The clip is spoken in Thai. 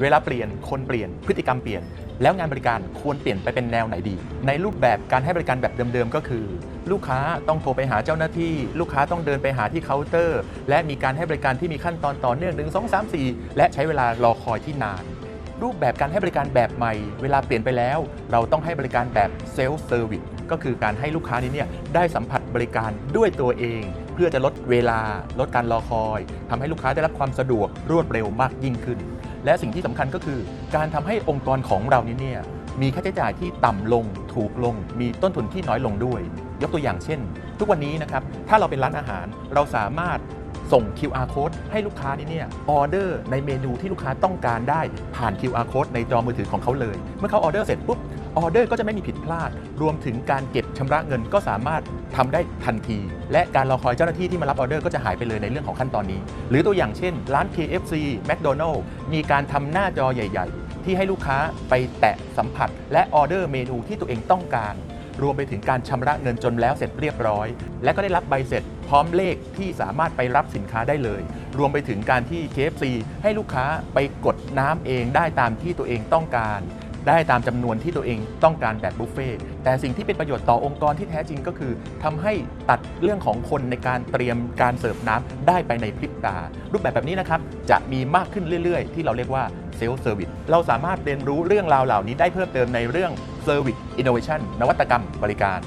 เวลาเปลี่ยนคนเปลี่ยนพฤติกรรมเปลี่ยน แล้วงานบริการควรเปลี่ยนไปเป็นแนวไหนดี ในรูปแบบการให้บริการแบบเดิมๆ ก็คือ ลูกค้าต้องโทรไปหาเจ้าหน้าที่ ลูกค้าต้องเดินไปหาที่เคาน์เตอร์ และมีการให้บริการที่มีขั้นตอนต่อเนื่อง1 2 3 4 และใช้เวลารอคอยที่นาน รูปแบบการให้บริการแบบใหม่ เวลาเปลี่ยนไปแล้ว เราต้องให้บริการแบบเซลฟ์เซอร์วิสก็คือการให้ลูกค้านี้เนี่ยได้สัมผัสบริการด้วยตัวเอง เพื่อจะลดเวลา ลดการรอคอยทำให้ลูกค้าได้รับความสะดวกรวดเร็วมากยิ่งขึ้น และสิ่งที่สำคัญก็คือ การทำให้องค์กรของเรานี้เนี่ยมีค่าใช้จ่ายที่ต่ำลงถูกลง มีต้นทุนที่น้อยลงด้วย ยกตัวอย่างเช่น ทุกวันนี้นะครับถ้าเราเป็นร้านอาหารเราสามารถส่ง QR code ให้ลูกค้านี่เนี่ยออเดอร์ในเมนูที่ลูกค้าต้องการได้ผ่าน QR code ในจอมือถือของเขาเลย เมื่อเขาออเดอร์เสร็จปุ๊บ ออเดอร์ก็จะไม่มีผิดพลาด รวมถึงการเก็บชำระเงินก็สามารถทำได้ทันที และการรอคอยเจ้าหน้าที่ที่มารับออเดอร์ก็จะหายไปเลยในเรื่องของขั้นตอนนี้ หรือตัวอย่างเช่น ร้าน KFC McDonald มีการทำหน้าจอใหญ่ ๆ ที่ให้ลูกค้าไปแตะสัมผัส และออเดอร์เมนูที่ตัวเองต้องการรวมไปถึงการชำระเงินจนแล้วเสร็จเรียบร้อย และก็ได้รับใบเสร็จพร้อมเลขที่สามารถไปรับสินค้าได้เลย รวมไปถึงการที่ KFC ให้ลูกค้าไปกดน้ำเองได้ตามที่ตัวเองต้องการ ได้ตามจำนวนที่ตัวเองต้องการแบบบุฟเฟ่ต์แต่สิ่งที่เป็นประโยชน์ต่อองค์กรที่แท้จริงก็คือทำให้ตัดเรื่องของคนในการเตรียมการเสิร์ฟน้ำได้ไปในพริบตา รูปแบบแบบนี้นะครับจะมีมากขึ้นเรื่อยๆ ที่เราเรียกว่าเซลฟ์เซอร์วิสเราสามารถเรียนรู้เรื่องราวเหล่านี้ได้เพิ่มเติมในเรื่อง Service Innovation นวัตกรรมบริการ